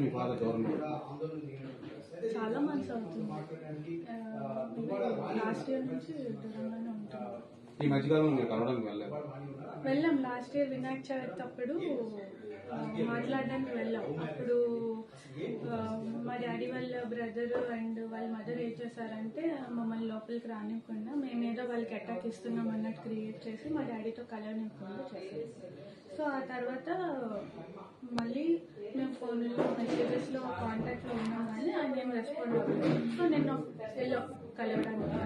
మీ father దూరంగా చాలా months అవుతుంది. లాస్ట్ ఇయర్ నుంచి దూరంగానే ఉంటుంది. ఈ మధ్యకాలంలో మీరు కలవడానికి వెళ్ళలేదు? వెళ్ళాం. లాస్ట్ ఇయర్ వినాయక చవితి అప్పుడు మాట్లాడడానికి వెళ్ళాం. అప్పుడు మా డాడీ వాళ్ళ బ్రదర్ అండ్ వాళ్ళ మదర్ ఏం చేశారంటే మమ్మల్ని లోపలికి రానివ్వకుండా మేమేదో వాళ్ళకి అటాక్ ఇస్తున్నాం అన్నట్టు క్రియేట్ చేసి మా డాడీతో కలవనివ్వకుండా చేసాం సో ఆ తర్వాత మళ్ళీ మేము ఫోన్లో మెసేజెస్లో కాంటాక్ట్లో ఉన్నాం కానీ ఆయన ఏం రెస్పాండ్ అవ్వలేదు. సో నేను వెళ్ళాం కలవడానికి